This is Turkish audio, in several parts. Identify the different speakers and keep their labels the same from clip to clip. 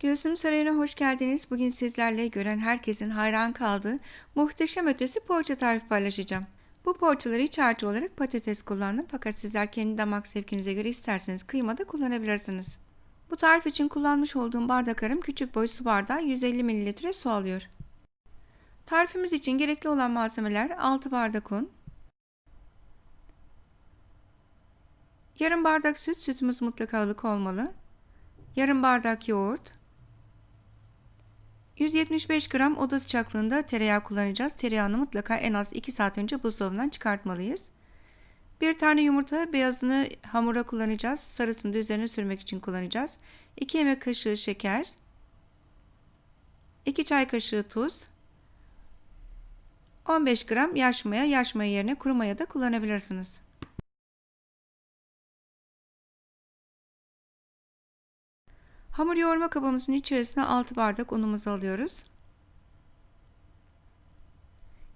Speaker 1: Göğsüm Sarayı'na hoş geldiniz. Bugün sizlerle gören herkesin hayran kaldığı muhteşem ötesi poğaça tarifi paylaşacağım. Bu poğaçaları iç harcı olarak patates kullandım fakat sizler kendi damak zevkinize göre isterseniz kıyma da kullanabilirsiniz. Bu tarif için kullanmış olduğum bardaklarım küçük boy su bardağı 150 ml su alıyor. Tarifimiz için gerekli olan malzemeler 6 bardak un, yarım bardak süt, sütümüz mutlaka ılık olmalı, yarım bardak yoğurt, 175 gram oda sıcaklığında tereyağı kullanacağız. Tereyağını mutlaka en az 2 saat önce buzdolabından çıkartmalıyız. Bir tane yumurta beyazını hamura kullanacağız. Sarısını da üzerine sürmek için kullanacağız. 2 yemek kaşığı şeker. 2 çay kaşığı tuz. 15 gram yaş maya. Yaş maya yerine kuru maya da kullanabilirsiniz. Hamur yoğurma kabımızın içerisine 6 bardak unumuzu alıyoruz.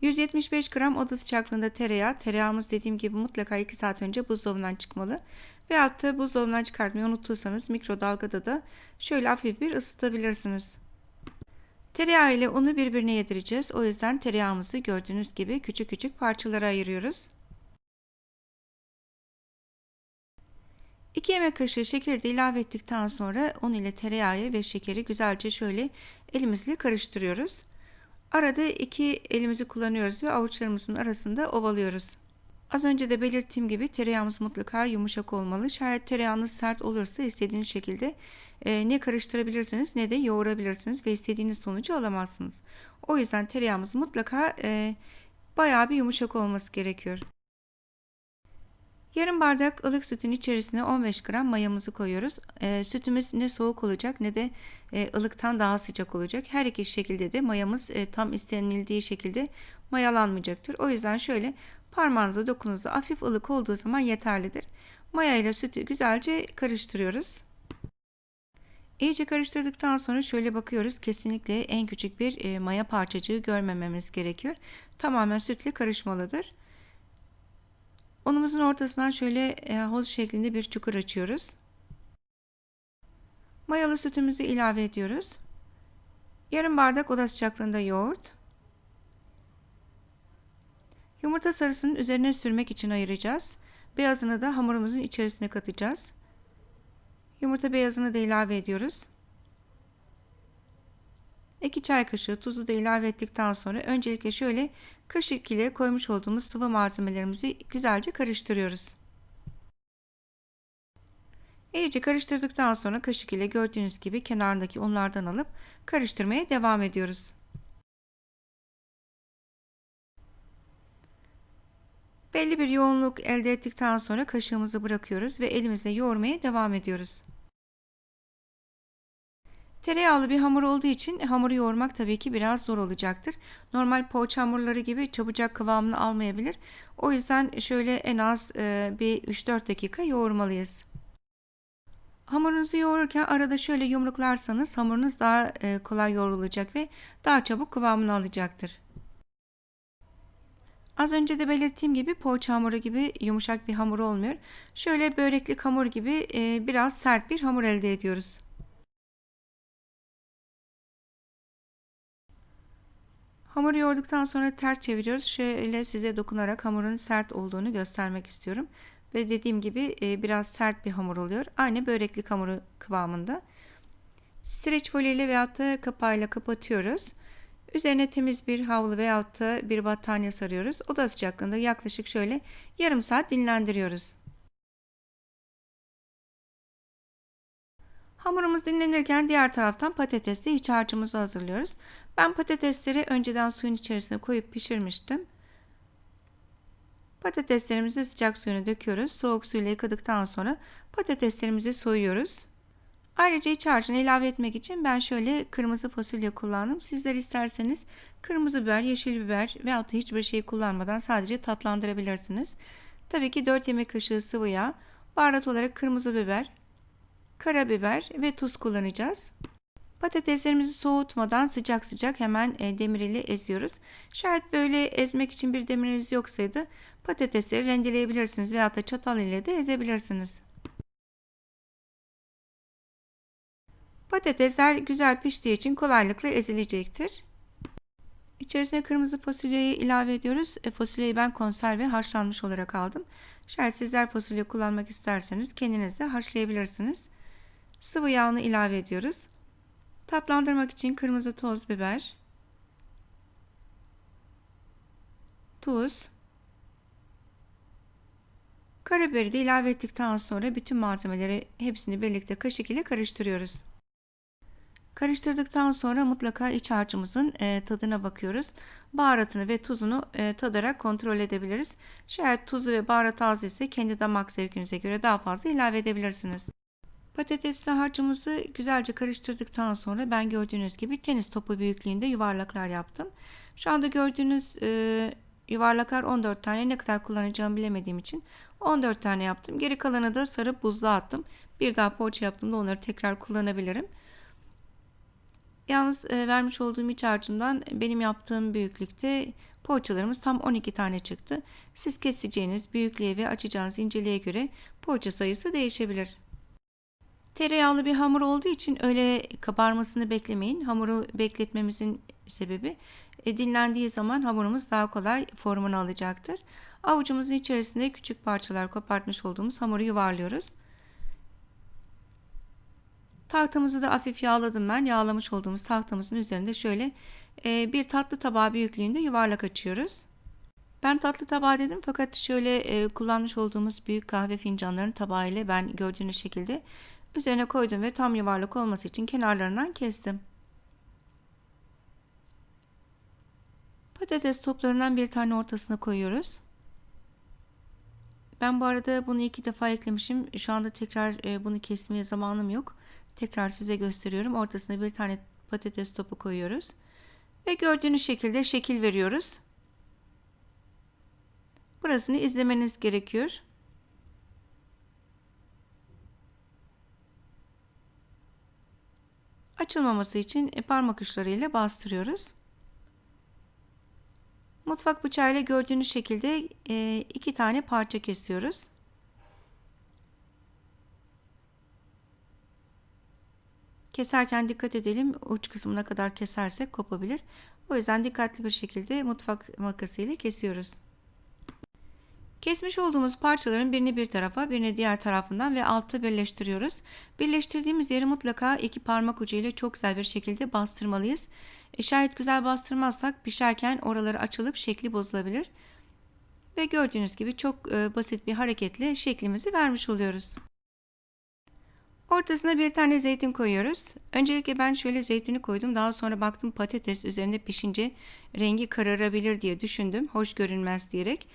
Speaker 1: 175 gram oda sıcaklığında tereyağı. Tereyağımız dediğim gibi mutlaka 2 saat önce buzdolabından çıkmalı. Veyahut da buzdolabından çıkartmayı unutursanız mikrodalgada da şöyle hafif bir ısıtabilirsiniz. Tereyağı ile unu birbirine yedireceğiz. O yüzden tereyağımızı gördüğünüz gibi küçük küçük parçalara ayırıyoruz. 2 yemek kaşığı şekeri de ilave ettikten sonra un ile tereyağı ve şekeri güzelce şöyle elimizle karıştırıyoruz. Arada iki elimizi kullanıyoruz ve avuçlarımızın arasında ovalıyoruz. Az önce de belirttiğim gibi tereyağımız mutlaka yumuşak olmalı. Şayet tereyağınız sert olursa istediğiniz şekilde e, ne karıştırabilirsiniz ne de yoğurabilirsiniz ve istediğiniz sonucu alamazsınız. O yüzden tereyağımız mutlaka e, bayağı bir yumuşak olması gerekiyor. Yarım bardak ılık sütün içerisine 15 gram mayamızı koyuyoruz. E, sütümüz ne soğuk olacak ne de e, ılıktan daha sıcak olacak. Her iki şekilde de mayamız e, tam istenildiği şekilde mayalanmayacaktır. O yüzden şöyle parmağınıza dokununuzda hafif ılık olduğu zaman yeterlidir. Maya ile sütü güzelce karıştırıyoruz. İyice karıştırdıktan sonra şöyle bakıyoruz. Kesinlikle en küçük bir e, maya parçacığı görmememiz gerekiyor. Tamamen sütle karışmalıdır. Unumuzun ortasından şöyle e, hoz şeklinde bir çukur açıyoruz. Mayalı sütümüzü ilave ediyoruz. Yarım bardak oda sıcaklığında yoğurt. Yumurta sarısının üzerine sürmek için ayıracağız. Beyazını da hamurumuzun içerisine katacağız. Yumurta beyazını da ilave ediyoruz. 2 çay kaşığı tuzu da ilave ettikten sonra öncelikle şöyle kaşık ile koymuş olduğumuz sıvı malzemelerimizi güzelce karıştırıyoruz. İyice karıştırdıktan sonra kaşık ile gördüğünüz gibi kenarındaki unlardan alıp karıştırmaya devam ediyoruz. Belli bir yoğunluk elde ettikten sonra kaşığımızı bırakıyoruz ve elimizle yoğurmaya devam ediyoruz. Tereyağlı bir hamur olduğu için hamuru yoğurmak tabii ki biraz zor olacaktır. Normal poğaça hamurları gibi çabucak kıvamını almayabilir. O yüzden şöyle en az e, bir 3-4 dakika yoğurmalıyız. Hamurunuzu yoğururken arada şöyle yumruklarsanız hamurunuz daha e, kolay yoğrulacak ve daha çabuk kıvamını alacaktır. Az önce de belirttiğim gibi poğaça hamuru gibi yumuşak bir hamur olmuyor. Şöyle böreklik hamur gibi e, biraz sert bir hamur elde ediyoruz. Hamuru yoğurduktan sonra ters çeviriyoruz. Şöyle size dokunarak hamurun sert olduğunu göstermek istiyorum. Ve dediğim gibi e, biraz sert bir hamur oluyor. Aynı böreklik hamuru kıvamında. Streç folyo ile veyahut da kapağıyla kapatıyoruz. Üzerine temiz bir havlu veyahut da bir battaniye sarıyoruz. Oda sıcaklığında yaklaşık şöyle yarım saat dinlendiriyoruz. Hamurumuz dinlenirken diğer taraftan patatesli iç harcımızı hazırlıyoruz. Ben patatesleri önceden suyun içerisine koyup pişirmiştim. Patateslerimizi sıcak suyunu döküyoruz. Soğuk suyla yıkadıktan sonra patateslerimizi soyuyoruz. Ayrıca iç harcını ilave etmek için ben şöyle kırmızı fasulye kullandım. Sizler isterseniz kırmızı biber, yeşil biber veyahut da hiçbir şey kullanmadan sadece tatlandırabilirsiniz. Tabii ki 4 yemek kaşığı sıvı yağ, baharat olarak kırmızı biber, karabiber ve tuz kullanacağız. Patateslerimizi soğutmadan sıcak sıcak hemen e, demir ile eziyoruz. Şayet böyle ezmek için bir demiriniz yoksaydı patatesleri rendeleyebilirsiniz veya da çatal ile de ezebilirsiniz. Patatesler güzel piştiği için kolaylıkla ezilecektir. İçerisine kırmızı fasulyeyi ilave ediyoruz. E, fasulyeyi ben konserve haşlanmış olarak aldım. Şayet sizler fasulye kullanmak isterseniz kendiniz de haşlayabilirsiniz. Sıvı yağını ilave ediyoruz. Tatlandırmak için kırmızı toz biber, tuz, karabiberi de ilave ettikten sonra bütün malzemeleri hepsini birlikte kaşık ile karıştırıyoruz. Karıştırdıktan sonra mutlaka iç harcımızın e, tadına bakıyoruz. Baharatını ve tuzunu e, tadarak kontrol edebiliriz. Şayet tuzu ve baharat az ise kendi damak zevkinize göre daha fazla ilave edebilirsiniz. Patatesli harcımızı güzelce karıştırdıktan sonra ben gördüğünüz gibi tenis topu büyüklüğünde yuvarlaklar yaptım. Şu anda gördüğünüz e, yuvarlaklar 14 tane ne kadar kullanacağımı bilemediğim için 14 tane yaptım. Geri kalanı da sarıp buzluğa attım. Bir daha poğaça yaptığımda onları tekrar kullanabilirim. Yalnız e, vermiş olduğum iç harcından benim yaptığım büyüklükte poğaçalarımız tam 12 tane çıktı. Siz keseceğiniz büyüklüğe ve açacağınız inceliğe göre poğaça sayısı değişebilir. Tereyağlı bir hamur olduğu için öyle kabarmasını beklemeyin. Hamuru bekletmemizin sebebi e, dinlendiği zaman hamurumuz daha kolay formunu alacaktır. Avucumuzun içerisinde küçük parçalar kopartmış olduğumuz hamuru yuvarlıyoruz. Tahtamızı da hafif yağladım ben. Yağlamış olduğumuz tahtamızın üzerinde şöyle e, bir tatlı tabağı büyüklüğünde yuvarlak açıyoruz. Ben tatlı tabağı dedim fakat şöyle e, kullanmış olduğumuz büyük kahve fincanlarının tabağı ile ben gördüğünüz şekilde üzerine koydum ve tam yuvarlak olması için kenarlarından kestim. Patates toplarından bir tane ortasına koyuyoruz. Ben bu arada bunu iki defa eklemişim. Şu anda tekrar e, bunu kesmeye zamanım yok. Tekrar size gösteriyorum. Ortasına bir tane patates topu koyuyoruz. Ve gördüğünüz şekilde şekil veriyoruz. Burasını izlemeniz gerekiyor. Açılmaması için e, parmak uçlarıyla bastırıyoruz. Mutfak bıçağıyla gördüğünüz şekilde e, iki tane parça kesiyoruz. Keserken dikkat edelim. Uç kısmına kadar kesersek kopabilir. O yüzden dikkatli bir şekilde mutfak makası ile kesiyoruz. Kesmiş olduğumuz parçaların birini bir tarafa, birini diğer tarafından ve altta birleştiriyoruz. Birleştirdiğimiz yeri mutlaka iki parmak ucu ile çok güzel bir şekilde bastırmalıyız. E şayet güzel bastırmazsak pişerken oraları açılıp şekli bozulabilir. Ve gördüğünüz gibi çok e, basit bir hareketle şeklimizi vermiş oluyoruz. Ortasına bir tane zeytin koyuyoruz. Öncelikle ben şöyle zeytini koydum. Daha sonra baktım patates üzerinde pişince rengi kararabilir diye düşündüm. Hoş görünmez diyerek.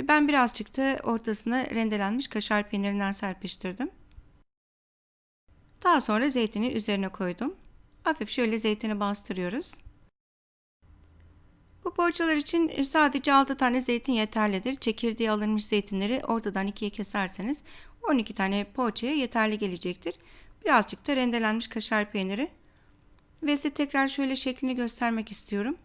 Speaker 1: E, ben birazcık da ortasına rendelenmiş kaşar peynirinden serpiştirdim. Daha sonra zeytini üzerine koydum. Hafif şöyle zeytini bastırıyoruz. Bu poğaçalar için e, sadece 6 tane zeytin yeterlidir. Çekirdeği alınmış zeytinleri ortadan ikiye keserseniz 12 tane poğaçaya yeterli gelecektir. Birazcık da rendelenmiş kaşar peyniri. Ve size tekrar şöyle şeklini göstermek istiyorum.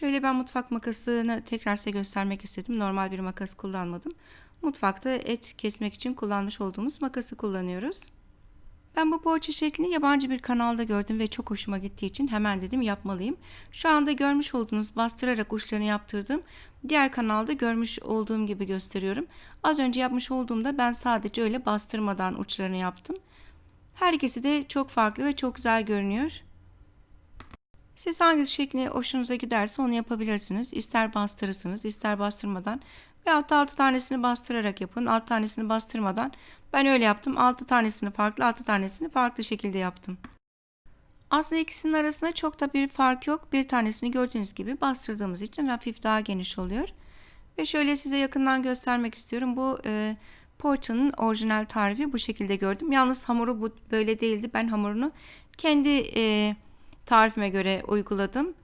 Speaker 1: Şöyle ben mutfak makasını tekrar size göstermek istedim. Normal bir makas kullanmadım. Mutfakta et kesmek için kullanmış olduğumuz makası kullanıyoruz. Ben bu poğaça şeklini yabancı bir kanalda gördüm ve çok hoşuma gittiği için hemen dedim yapmalıyım. Şu anda görmüş olduğunuz bastırarak uçlarını yaptırdım. Diğer kanalda görmüş olduğum gibi gösteriyorum. Az önce yapmış olduğumda ben sadece öyle bastırmadan uçlarını yaptım. Her ikisi de çok farklı ve çok güzel görünüyor. Siz hangisi şekli hoşunuza giderse onu yapabilirsiniz. İster bastırırsınız, ister bastırmadan. Veyahut da 6 tanesini bastırarak yapın. 6 tanesini bastırmadan. Ben öyle yaptım. 6 tanesini farklı, 6 tanesini farklı şekilde yaptım. Aslında ikisinin arasında çok da bir fark yok. Bir tanesini gördüğünüz gibi bastırdığımız için hafif daha geniş oluyor. Ve şöyle size yakından göstermek istiyorum. Bu e, poğaçanın orijinal tarifi bu şekilde gördüm. Yalnız hamuru bu böyle değildi. Ben hamurunu kendi e, tarifime göre uyguladım.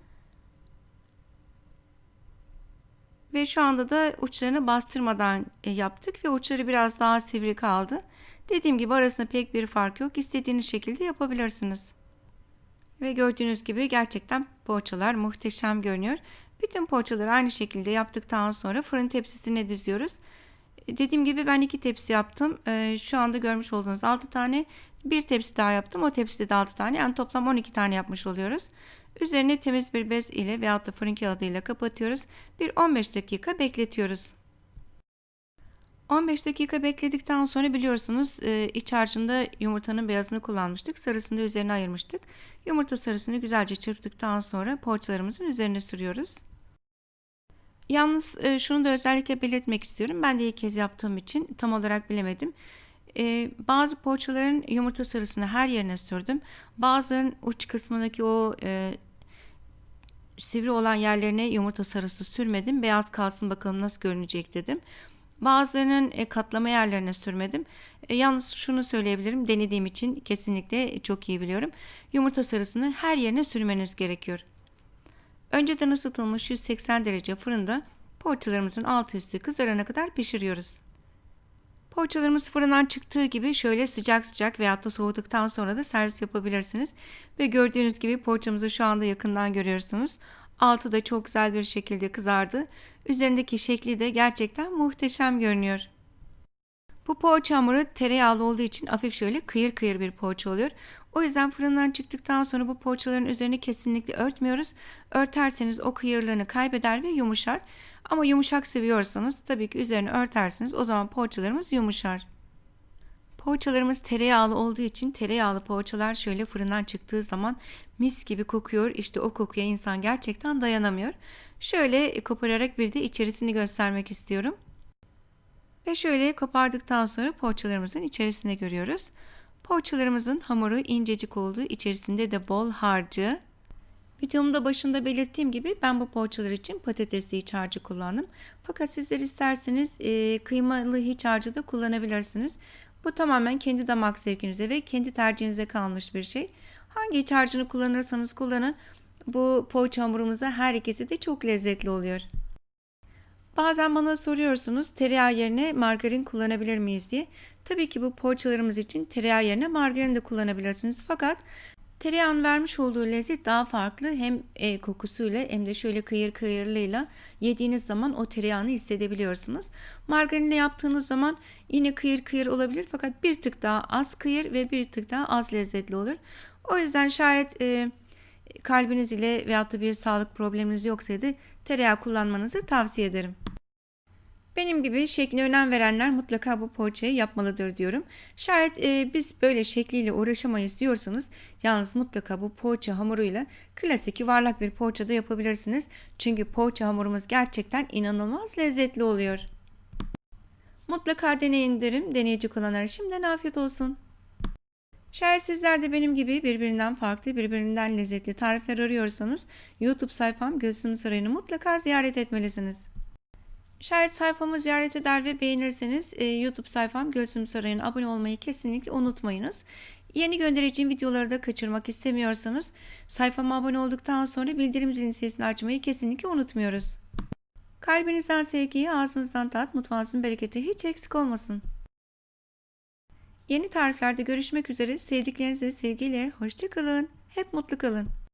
Speaker 1: Ve şu anda da uçlarını bastırmadan e, yaptık ve uçları biraz daha sivri kaldı. Dediğim gibi arasında pek bir fark yok. İstediğiniz şekilde yapabilirsiniz. Ve gördüğünüz gibi gerçekten poğaçalar muhteşem görünüyor. Bütün poğaçaları aynı şekilde yaptıktan sonra fırın tepsisine diziyoruz. E, Dediğim gibi ben iki tepsi yaptım. Ee, Şu anda görmüş olduğunuz 6 tane. Bir tepsi daha yaptım. O tepside de 6 tane. Yani toplam 12 tane yapmış oluyoruz. Üzerine temiz bir bez ile veyahut da fırın kağıdıyla kapatıyoruz. Bir 15 dakika bekletiyoruz. 15 dakika bekledikten sonra biliyorsunuz e, iç harcında yumurtanın beyazını kullanmıştık. Sarısını da üzerine ayırmıştık. Yumurta sarısını güzelce çırptıktan sonra poğaçalarımızın üzerine sürüyoruz. Yalnız e, şunu da özellikle belirtmek istiyorum. Ben de ilk kez yaptığım için tam olarak bilemedim. E, bazı poğaçaların yumurta sarısını her yerine sürdüm. Bazılarının uç kısmındaki o e, sivri olan yerlerine yumurta sarısı sürmedim. Beyaz kalsın bakalım nasıl görünecek dedim. Bazılarının e, katlama yerlerine sürmedim. E, yalnız şunu söyleyebilirim. Denediğim için kesinlikle çok iyi biliyorum. Yumurta sarısını her yerine sürmeniz gerekiyor. Önceden ısıtılmış 180 derece fırında poğaçalarımızın altı üstü kızarana kadar pişiriyoruz. Poğaçalarımız fırından çıktığı gibi şöyle sıcak sıcak veyahut da soğuduktan sonra da servis yapabilirsiniz. Ve gördüğünüz gibi poğaçamızı şu anda yakından görüyorsunuz. Altı da çok güzel bir şekilde kızardı. Üzerindeki şekli de gerçekten muhteşem görünüyor. Bu poğaça hamuru tereyağlı olduğu için hafif şöyle kıyır kıyır bir poğaça oluyor. O yüzden fırından çıktıktan sonra bu poğaçaların üzerini kesinlikle örtmüyoruz. Örterseniz o kıyırlığını kaybeder ve yumuşar. Ama yumuşak seviyorsanız tabii ki üzerini örtersiniz. O zaman poğaçalarımız yumuşar. Poğaçalarımız tereyağlı olduğu için tereyağlı poğaçalar şöyle fırından çıktığı zaman mis gibi kokuyor. İşte o kokuya insan gerçekten dayanamıyor. Şöyle kopararak bir de içerisini göstermek istiyorum. Ve şöyle kopardıktan sonra poğaçalarımızın içerisine görüyoruz. Poğaçalarımızın hamuru incecik olduğu içerisinde de bol harcı. Videomda başında belirttiğim gibi ben bu poğaçalar için patatesli iç harcı kullandım. Fakat sizler isterseniz e, kıymalı iç harcı da kullanabilirsiniz. Bu tamamen kendi damak zevkinize ve kendi tercihinize kalmış bir şey. Hangi iç harcını kullanırsanız kullanın bu poğaça hamurumuza her ikisi de çok lezzetli oluyor. Bazen bana soruyorsunuz tereyağı yerine margarin kullanabilir miyiz diye. Tabii ki bu poğaçalarımız için tereyağı yerine margarin de kullanabilirsiniz. Fakat tereyağın vermiş olduğu lezzet daha farklı. Hem e, kokusuyla hem de şöyle kıyır kıyırlığıyla yediğiniz zaman o tereyağını hissedebiliyorsunuz. Margarinle yaptığınız zaman yine kıyır kıyır olabilir fakat bir tık daha az kıyır ve bir tık daha az lezzetli olur. O yüzden şayet e, kalbiniz ile veyahut da bir sağlık probleminiz yoksaydı tereyağı kullanmanızı tavsiye ederim. Benim gibi şekline önem verenler mutlaka bu poğaçayı yapmalıdır diyorum. Şayet e, biz böyle şekliyle uğraşamayız diyorsanız yalnız mutlaka bu poğaça hamuruyla klasik yuvarlak bir poğaça da yapabilirsiniz. Çünkü poğaça hamurumuz gerçekten inanılmaz lezzetli oluyor. Mutlaka deneyin derim. Deneyecek olanlara şimdiden afiyet olsun. Şayet sizler de benim gibi birbirinden farklı, birbirinden lezzetli tarifler arıyorsanız YouTube sayfam Gülsüm Sarayı'nı mutlaka ziyaret etmelisiniz. Şayet sayfamı ziyaret eder ve beğenirseniz e, YouTube sayfam Gülsüm Sarayı'na abone olmayı kesinlikle unutmayınız. Yeni göndereceğim videoları da kaçırmak istemiyorsanız sayfama abone olduktan sonra bildirim zilini sesini açmayı kesinlikle unutmuyoruz. Kalbinizden sevgiyi, ağzınızdan tat, mutfağınızın bereketi hiç eksik olmasın. Yeni tariflerde görüşmek üzere. Sevdiklerinizle sevgiyle. Hoşçakalın. Hep mutlu kalın.